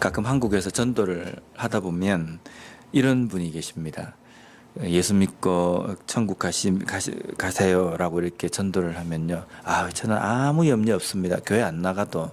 가끔 한국에서 전도를 하다 보면 이런 분이 계십니다. 예수 믿고 천국 가시, 가시, 가세요라고 이렇게 전도를 하면요. 아, 저는 아무 염려 없습니다. 교회 안 나가도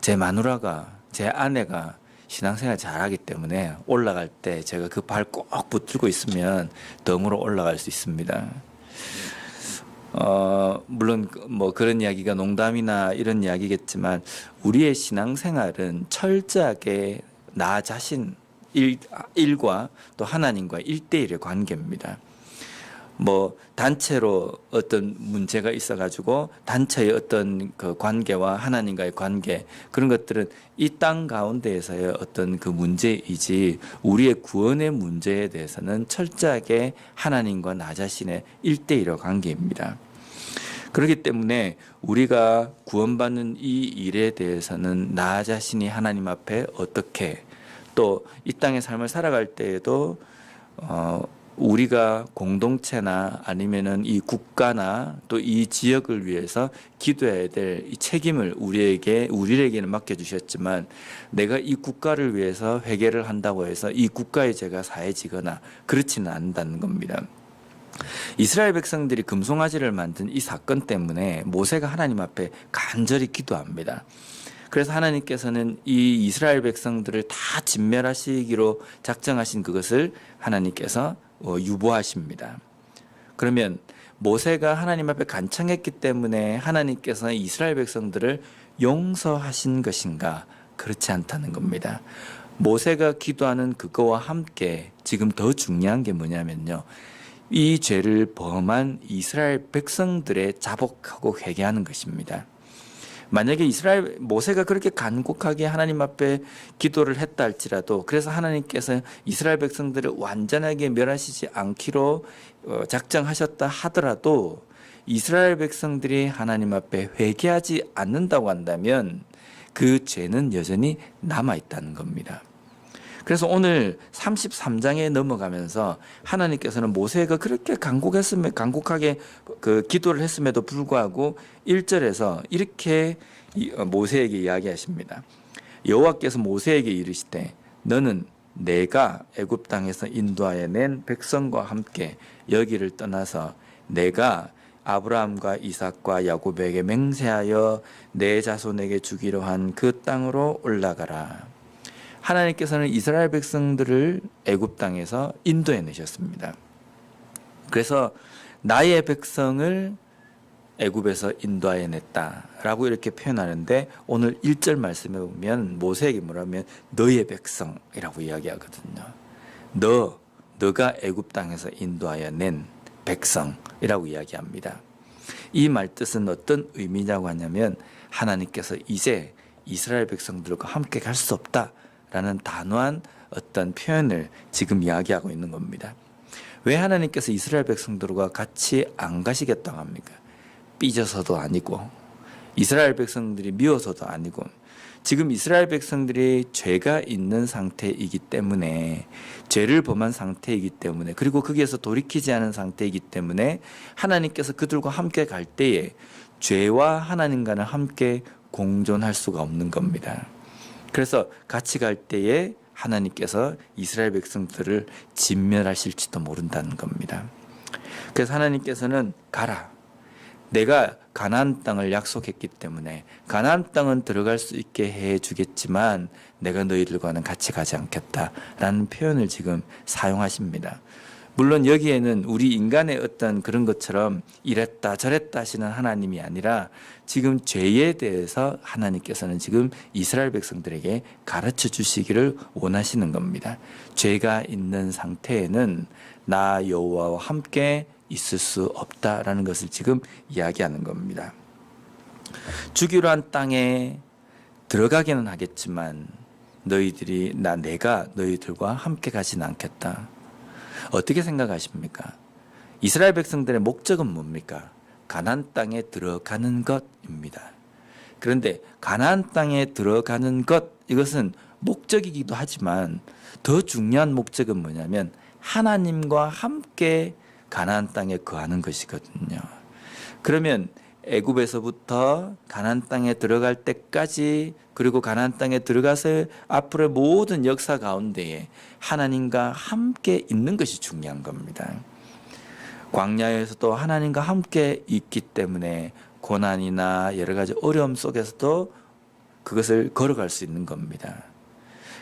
제 마누라가, 제 아내가 신앙생활 잘하기 때문에 올라갈 때 제가 그 발 꼭 붙들고 있으면 덤으로 올라갈 수 있습니다. 어, 물론 그뭐 그런 이야기가 농담이나 이런 이야기겠지만 우리의 신앙생활은 철저하게 나 자신 일, 일과 또 하나님과 일대일의 관계입니다. 뭐 단체로 어떤 문제가 있어 가지고 단체의 어떤 그 관계와 하나님과의 관계 그런 것들은 이 땅 가운데에서의 어떤 그 문제이지 우리의 구원의 문제에 대해서는 철저하게 하나님과 나 자신의 일대일의 관계입니다. 그렇기 때문에 우리가 구원받는 이 일에 대해서는 나 자신이 하나님 앞에 어떻게 또 이 땅의 삶을 살아갈 때에도 어 우리가 공동체나 아니면은 이 국가나 또 이 지역을 위해서 기도해야 될 이 책임을 우리에게 우리에게는 맡겨 주셨지만 내가 이 국가를 위해서 회개를 한다고 해서 이 국가의 죄가 사해지거나 그렇지는 않는다는 겁니다. 이스라엘 백성들이 금송아지를 만든 이 사건 때문에 모세가 하나님 앞에 간절히 기도합니다. 그래서 하나님께서는 이 이스라엘 백성들을 다 진멸하시기로 작정하신 그것을 하나님께서 어, 유보하십니다. 그러면 모세가 하나님 앞에 간청했기 때문에 하나님께서 이스라엘 백성들을 용서하신 것인가? 그렇지 않다는 겁니다. 모세가 기도하는 그거와 함께 지금 더 중요한 게 뭐냐면요. 이 죄를 범한 이스라엘 백성들의 자복하고 회개하는 것입니다. 만약에 이스라엘 모세가 그렇게 간곡하게 하나님 앞에 기도를 했다 할지라도 그래서 하나님께서 이스라엘 백성들을 완전하게 멸하시지 않기로 어, 작정하셨다 하더라도 이스라엘 백성들이 하나님 앞에 회개하지 않는다고 한다면 그 죄는 여전히 남아 있다는 겁니다. 그래서 오늘 33장에 넘어가면서 하나님께서는 모세가 그렇게 간곡했음에 간곡하게 그 기도를 했음에도 불구하고 1절에서 이렇게 이- 어, 모세에게 이야기하십니다. 여호와께서 모세에게 이르시되 너는 내가 애굽 땅에서 인도하여 낸 백성과 함께 여기를 떠나서 내가 아브라함과 이삭과 야곱에게 맹세하여 내 자손에게 주기로 한 그 땅으로 올라가라. 하나님께서는 이스라엘 백성들을 애굽 땅에서 인도해 내셨습니다. 그래서 나의 백성을 애굽에서 인도하여 냈다라고 이렇게 표현하는데 오늘 1절 말씀에 보면 모세에게 뭐라면 너의 백성이라고 이야기하거든요. 너 너가 애굽 땅에서 인도하여 낸 백성이라고 이야기합니다. 이 말 뜻은 어떤 의미냐고 하냐면 하나님께서 이제 이스라엘 백성들과 함께 갈 수 없다 라는 단호한 어떤 표현을 지금 이야기하고 있는 겁니다. 왜 하나님께서 이스라엘 백성들과 같이 안 가시겠다고 합니까? 삐져서도 아니고 이스라엘 백성들이 미워서도 아니고 지금 이스라엘 백성들이 죄가 있는 상태이기 때문에 죄를 범한 상태이기 때문에 그리고 거기에서 돌이키지 않은 상태이기 때문에 하나님께서 그들과 함께 갈 때에 죄와 하나님과는 함께 공존할 수가 없는 겁니다. 그래서 같이 갈 때에 하나님께서 이스라엘 백성들을 진멸하실지도 모른다는 겁니다. 그래서 하나님께서는 가라. 내가 가나안 땅을 약속했기 때문에 가나안 땅은 들어갈 수 있게 해 주겠지만 내가 너희들과는 같이 가지 않겠다라는 표현을 지금 사용하십니다. 물론 여기에는 우리 인간의 어떤 그런 것처럼 이랬다 저랬다 하시는 하나님이 아니라 지금 죄에 대해서 하나님께서는 지금 이스라엘 백성들에게 가르쳐 주시기를 원하시는 겁니다. 죄가 있는 상태에는 나 여호와와 함께 있을 수 없다라는 것을 지금 이야기하는 겁니다. 주기로 한 땅에 들어가기는 하겠지만 너희들이 나 내가 너희들과 함께 가지는 않겠다. 어떻게 생각하십니까? 이스라엘 백성들의 목적은 뭡니까? 가나안 땅에 들어가는 것입니다. 그런데 가나안 땅에 들어가는 것 이것은 목적이기도 하지만 더 중요한 목적은 뭐냐면 하나님과 함께 가나안 땅에 거하는 것이거든요. 그러면 애굽에서부터 가나안 땅에 들어갈 때까지 그리고 가나안 땅에 들어가서 앞으로의 모든 역사 가운데에 하나님과 함께 있는 것이 중요한 겁니다. 광야에서도 하나님과 함께 있기 때문에 고난이나 여러 가지 어려움 속에서도 그것을 걸어갈 수 있는 겁니다.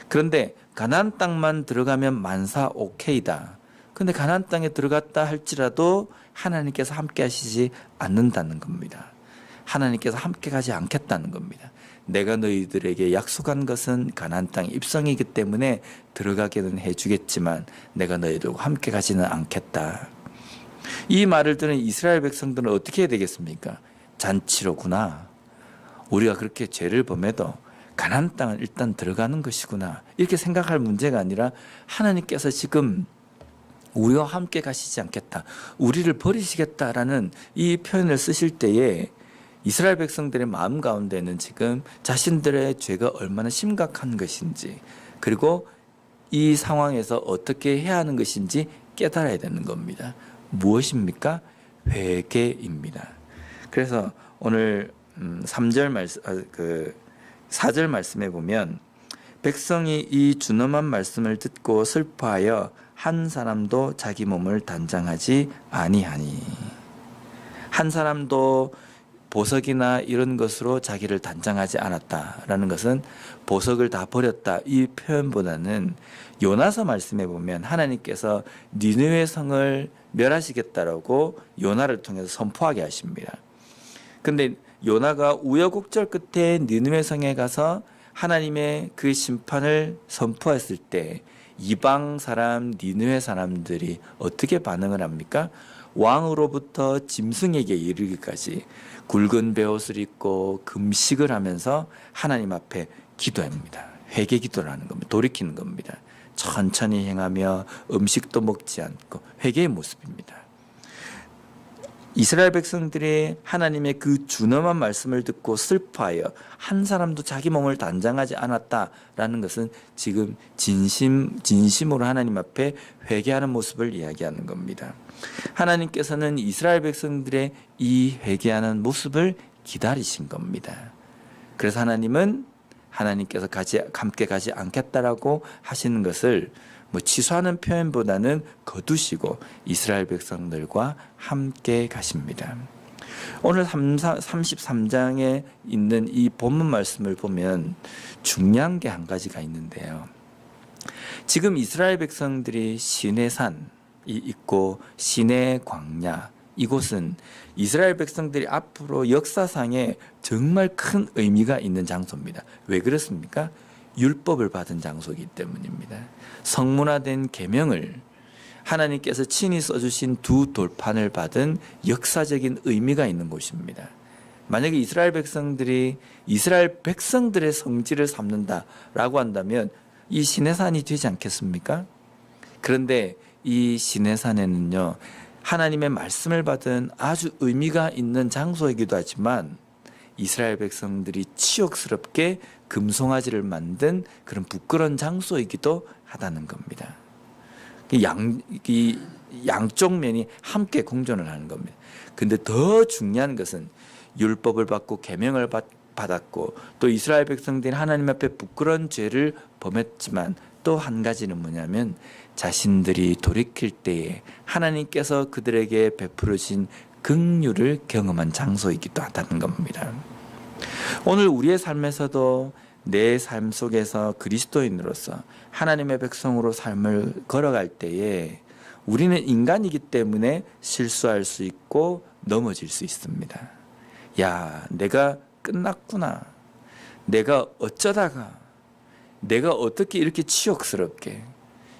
그런데 가나안 땅만 들어가면 만사 오케이다. 근데 가나안 땅에 들어갔다 할지라도 하나님께서 함께 하시지 않는다는 겁니다. 하나님께서 함께 가지 않겠다는 겁니다. 내가 너희들에게 약속한 것은 가나안 땅 입성이기 때문에 들어가게는 해 주겠지만 내가 너희들과 함께 가지는 않겠다. 이 말을 듣는 이스라엘 백성들은 어떻게 해야 되겠습니까? 잔치로구나. 우리가 그렇게 죄를 범해도 가나안 땅은 일단 들어가는 것이구나. 이렇게 생각할 문제가 아니라 하나님께서 지금 우리와 함께 가시지 않겠다. 우리를 버리시겠다라는 이 표현을 쓰실 때에 이스라엘 백성들의 마음 가운데는 지금 자신들의 죄가 얼마나 심각한 것인지 그리고 이 상황에서 어떻게 해야 하는 것인지 깨달아야 되는 겁니다. 무엇입니까? 회개입니다. 그래서 오늘 음, 3절 말씀 아, 그 4절 말씀에 보면 백성이 이 준엄한 말씀을 듣고 슬퍼하여 한 사람도 자기 몸을 단장하지 아니하니 한 사람도 보석이나 이런 것으로 자기를 단장하지 않았다라는 것은 보석을 다 버렸다 이 표현보다는 요나서 말씀에 보면 하나님께서 니느웨 성을 멸하시겠다라고 요나를 통해서 선포하게 하십니다. 근데 요나가 우여곡절 끝에 니느웨 성에 가서 하나님의 그 심판을 선포했을 때 이방 사람 니느웨 사람들이 어떻게 반응을 합니까? 왕으로부터 짐승에게 이르기까지 굵은 베옷을 입고 금식을 하면서 하나님 앞에 기도합니다. 회개 기도를 하는 겁니다. 돌이키는 겁니다. 천천히 행하며 음식도 먹지 않고 회개의 모습입니다. 이스라엘 백성들이 하나님의 그 준엄한 말씀을 듣고 슬퍼하여 한 사람도 자기 몸을 단장하지 않았다라는 것은 지금 진심 진심으로 하나님 앞에 회개하는 모습을 이야기하는 겁니다. 하나님께서는 이스라엘 백성들의 이 회개하는 모습을 기다리신 겁니다. 그래서 하나님은 하나님께서 가지 함께 가지 않겠다라고 하시는 것을 뭐 취소하는 표현보다는 거두시고 이스라엘 백성들과 함께 가십니다. 오늘 33장에 있는 이 본문 말씀을 보면 중요한 게 한 가지가 있는데요. 지금 이스라엘 백성들이 시내산이 있고 시내 광야 이곳은 이스라엘 백성들이 앞으로 역사상에 정말 큰 의미가 있는 장소입니다. 왜 그렇습니까? 율법을 받은 장소이기 때문입니다. 성문화된 계명을 하나님께서 친히 써주신 두 돌판을 받은 역사적인 의미가 있는 곳입니다. 만약에 이스라엘 백성들이 이스라엘 백성들의 성지를 삼는다라고 한다면 이 시내산이 되지 않겠습니까? 그런데 이 시내산에는요 하나님의 말씀을 받은 아주 의미가 있는 장소이기도 하지만 이스라엘 백성들이 치욕스럽게 금송아지를 만든 그런 부끄러운 장소이기도 하다는 겁니다. 양, 이 양쪽 면이 함께 공존을 하는 겁니다. 근데 더 중요한 것은 율법을 받고 계명을 받았고 또 이스라엘 백성들이 하나님 앞에 부끄러운 죄를 범했지만 또 한 가지는 뭐냐면 자신들이 돌이킬 때에 하나님께서 그들에게 베풀으신 긍휼을 경험한 장소이기도 하다는 겁니다. 오늘 우리의 삶에서도 내 삶 속에서 그리스도인으로서 하나님의 백성으로 삶을 걸어갈 때에 우리는 인간이기 때문에 실수할 수 있고 넘어질 수 있습니다. 야, 내가 끝났구나. 내가 어쩌다가 내가 어떻게 이렇게 치욕스럽게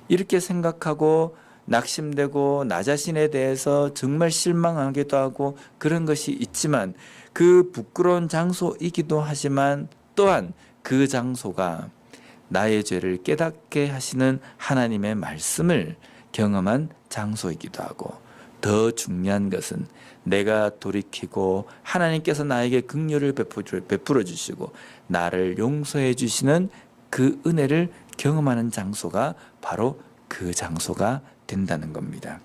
이렇게 생각하고 낙심되고 나 자신에 대해서 정말 실망하기도 하고 그런 것이 있지만 그 부끄러운 장소이기도 하지만 또한 그 장소가 나의 죄를 깨닫게 하시는 하나님의 말씀을 경험한 장소이기도 하고 더 중요한 것은 내가 돌이키고 하나님께서 나에게 긍휼을 베풀어 주시고 나를 용서해 주시는 그 은혜를 경험하는 장소가 바로 그 장소가 된다는 겁니다.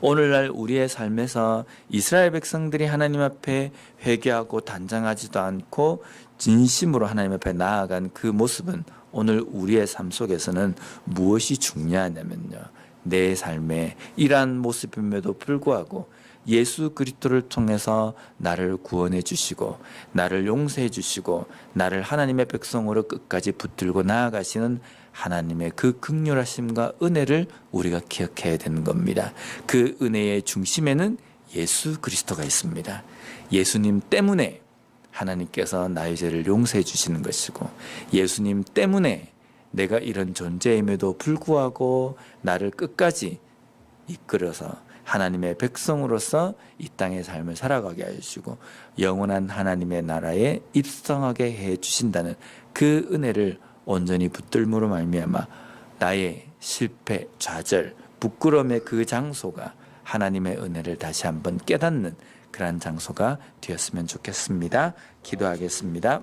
오늘날 우리의 삶에서 이스라엘 백성들이 하나님 앞에 회개하고 단장하지도 않고 진심으로 하나님 앞에 나아간 그 모습은 오늘 우리의 삶 속에서는 무엇이 중요하냐면요. 내 삶의 이러한 모습임에도 불구하고 예수 그리스도를 통해서 나를 구원해 주시고 나를 용서해 주시고 나를 하나님의 백성으로 끝까지 붙들고 나아가시는 하나님의 그 극률하심과 은혜를 우리가 기억해야 되는 겁니다. 그 은혜의 중심에는 예수 그리스도가 있습니다. 예수님 때문에 하나님께서 나의 죄를 용서해 주시는 것이고 예수님 때문에 내가 이런 존재임에도 불구하고 나를 끝까지 이끌어서 하나님의 백성으로서 이 땅의 삶을 살아가게 하시고 영원한 하나님의 나라에 입성하게 해 주신다는 그 은혜를 온전히 붙들므로 말미암아 나의 실패, 좌절, 부끄러움의 그 장소가 하나님의 은혜를 다시 한번 깨닫는 그러한 장소가 되었으면 좋겠습니다. 기도하겠습니다.